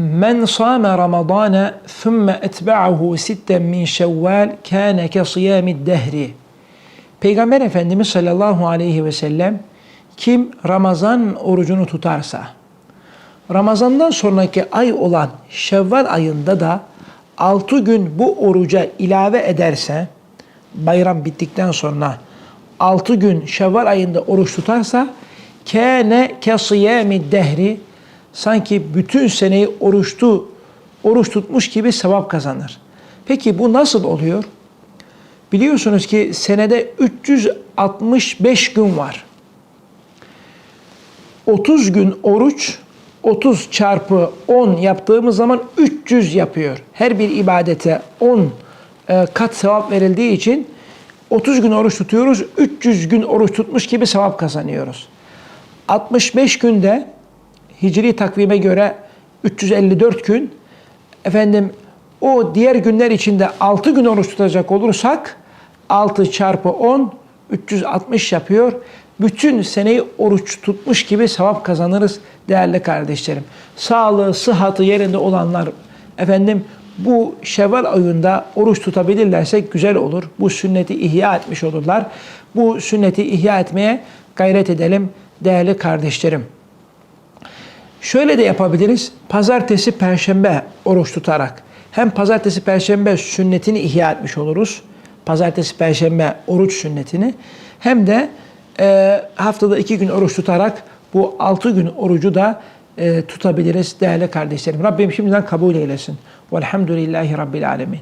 Men sâme Ramazâne thumme etba'ahu sitten min şevval kâne ke siyâmid dehri. Peygamber Efendimiz sallallahu aleyhi ve sellem kim Ramazan orucunu tutarsa, Ramazandan sonraki ay olan Şevval ayında da 6 gün bu oruca ilave ederse, bayram bittikten sonra 6 gün Şevval ayında oruç tutarsa, kâne ke siyâmid dehri, sanki bütün seneyi oruçtu, oruç tutmuş gibi sevap kazanır. Peki bu nasıl oluyor? Biliyorsunuz ki senede 365 gün var. 30 gün oruç 30 çarpı 10 yaptığımız zaman 300 yapıyor. Her bir ibadete 10 e, kat sevap verildiği için 30 gün oruç tutuyoruz. 300 gün oruç tutmuş gibi sevap kazanıyoruz. 65 günde hicri takvime göre 354 gün efendim o diğer günler içinde 6 gün oruç tutacak olursak 6 çarpı 10 360 yapıyor. Bütün seneyi oruç tutmuş gibi sevap kazanırız değerli kardeşlerim. Sağlığı, sıhhatı yerinde olanlar efendim bu Şevval ayında oruç tutabilirlerse güzel olur. Bu sünneti ihya etmiş olurlar. Bu sünneti ihya etmeye gayret edelim değerli kardeşlerim. Şöyle de yapabiliriz. Pazartesi, perşembe oruç tutarak hem pazartesi, perşembe sünnetini ihya etmiş oluruz. Pazartesi, perşembe oruç sünnetini hem de e, haftada iki gün oruç tutarak bu altı gün orucu da e, tutabiliriz değerli kardeşlerim. Rabbim şimdiden kabul eylesin. Velhamdülillahi Rabbil Alemin.